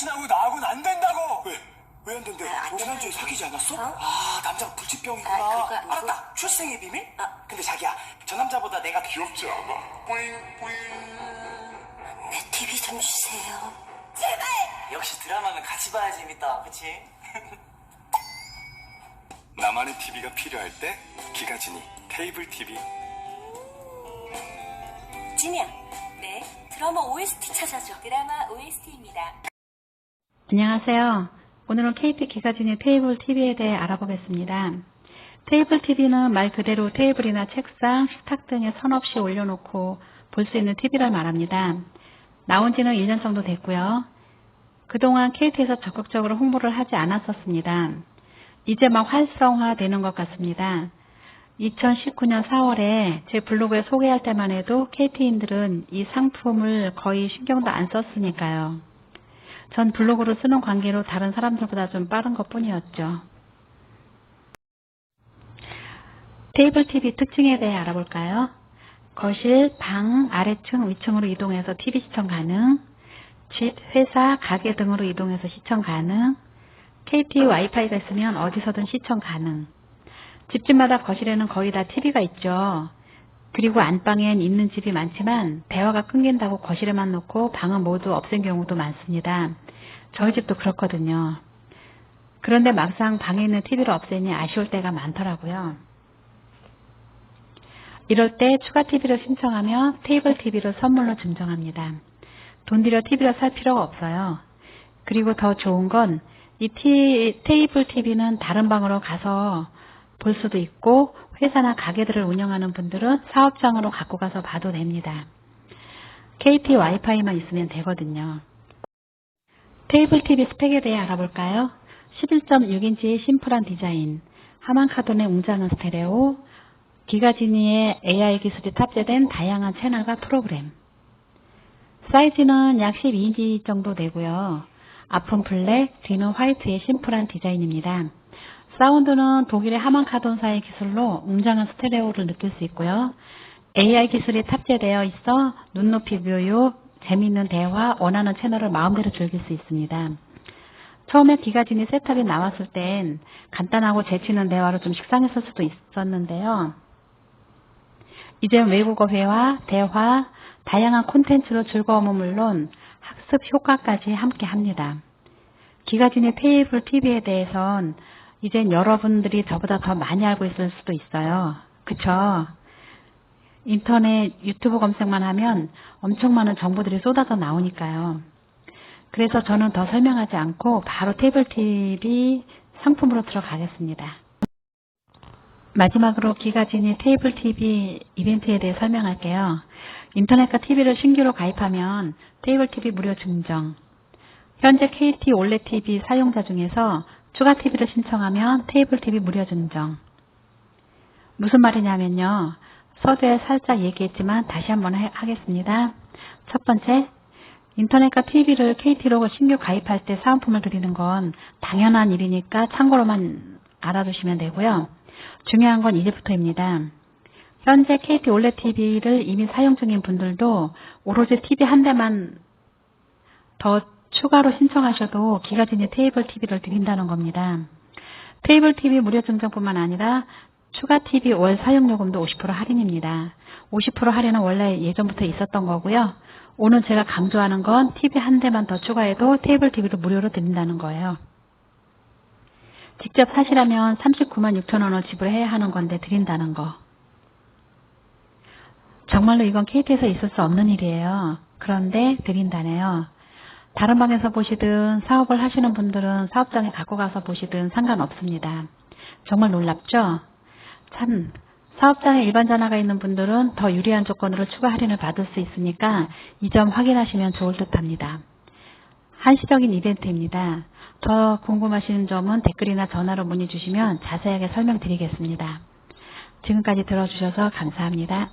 당신하고 나하고는 안 된다고! 왜? 왜 안 된대? 아, 안 지난주에. 사귀지 않았어? 어? 아, 남자가 불치병이구나. 아, 그거 아니고. 알았다. 출생의 비밀? 어. 근데 자기야, 저 남자보다 내가 귀엽지 않아? 뿌잉뿌잉. 내 TV 좀 주세요. 역시 드라마는 같이 봐야 재밌다, 그치? 나만의 TV가 필요할 때 기가진이 테이블 TV. 진이야. 네. 드라마 OST 찾아줘. 드라마 OST입니다. 안녕하세요. 오늘은 KT 기가진의 테이블 TV에 대해 알아보겠습니다. 테이블 TV는 말 그대로 테이블이나 책상, 식탁 등에 선 없이 올려놓고 볼 수 있는 TV를 말합니다. 나온 지는 1년 정도 됐고요. 그동안 KT에서 적극적으로 홍보를 하지 않았었습니다. 이제 막 활성화되는 것 같습니다. 2019년 4월에 제 블로그에 소개할 때만 해도 KT인들은 이 상품을 거의 신경도 안 썼으니까요. 전 블로그로 쓰는 관계로 다른 사람들보다 좀 빠른 것 뿐이었죠. 테이블 TV 특징에 대해 알아볼까요? 거실, 방, 아래층, 위층으로 이동해서 TV 시청 가능, 집, 회사, 가게 등으로 이동해서 시청 가능, KT 와이파이가 있으면 어디서든 시청 가능. 집집마다 거실에는 거의 다 TV가 있죠. 그리고 안방엔 있는 집이 많지만 대화가 끊긴다고 거실에만 놓고 방은 모두 없앤 경우도 많습니다. 저희 집도 그렇거든요. 그런데 막상 방에 있는 TV를 없애니 아쉬울 때가 많더라고요. 이럴 때 추가 TV를 신청하면 테이블 TV를 선물로 증정합니다. 돈 들여 TV를 살 필요가 없어요. 그리고 더 좋은 건 이 테이블 TV는 다른 방으로 가서 볼 수도 있고 회사나 가게들을 운영하는 분들은 사업장으로 갖고 가서 봐도 됩니다. KT 와이파이만 있으면 되거든요. 테이블 TV 스펙에 대해 알아볼까요? 11.6인치의 심플한 디자인, 하만카돈의 웅장한 스테레오, 기가지니의 AI 기술이 탑재된 다양한 채널과 프로그램. 사이즈는 약 12인치 정도 되고요. 앞은 블랙, 뒤는 화이트의 심플한 디자인입니다. 사운드는 독일의 하만 카돈사의 기술로 웅장한 스테레오를 느낄 수 있고요. AI 기술이 탑재되어 있어 눈높이 묘유, 재미있는 대화, 원하는 채널을 마음대로 즐길 수 있습니다. 처음에 기가진이 셋탑이 나왔을 땐 간단하고 재치있는 대화로 좀 식상했을 수도 있었는데요. 이젠 외국어 회화, 대화, 다양한 콘텐츠로 즐거움은 물론 학습 효과까지 함께 합니다. 기가진의 테이블 TV에 대해선 이젠 여러분들이 저보다 더 많이 알고 있을 수도 있어요. 그쵸? 인터넷 유튜브 검색만 하면 엄청 많은 정보들이 쏟아져 나오니까요. 그래서 저는 더 설명하지 않고 바로 테이블 TV 상품으로 들어가겠습니다. 마지막으로 기가진이 테이블 TV 이벤트에 대해 설명할게요. 인터넷과 TV를 신규로 가입하면 테이블 TV 무료 증정. 현재 KT 올레 TV 사용자 중에서 추가 TV를 신청하면 테이블 TV 무료 증정. 무슨 말이냐면요. 서두에 살짝 얘기했지만 다시 한번 해- 하겠습니다. 첫 번째, 인터넷과 TV를 KT로 신규 가입할 때 사은품을 드리는 건 당연한 일이니까 참고로만 알아두시면 되고요. 중요한 건 이제부터입니다. 현재 KT 올레 TV를 이미 사용 중인 분들도 오로지 TV 한 대만 더 추가로 신청하셔도 기가진이 테이블 TV를 드린다는 겁니다. 테이블 TV 무료 증정뿐만 아니라 추가 TV 월 사용요금도 50% 할인입니다. 50% 할인은 원래 예전부터 있었던 거고요. 오늘 제가 강조하는 건 TV 한 대만 더 추가해도 테이블 TV를 무료로 드린다는 거예요. 직접 사시려면 39만 6천 원을 지불해야 하는 건데 드린다는 거. 정말로 이건 KT에서 있을 수 없는 일이에요. 그런데 드린다네요. 다른 방에서 보시든 사업을 하시는 분들은 사업장에 갖고 가서 보시든 상관없습니다. 정말 놀랍죠? 참 사업장에 일반 전화가 있는 분들은 더 유리한 조건으로 추가 할인을 받을 수 있으니까 이 점 확인하시면 좋을 듯 합니다. 한시적인 이벤트입니다. 더 궁금하신 점은 댓글이나 전화로 문의 주시면 자세하게 설명드리겠습니다. 지금까지 들어주셔서 감사합니다.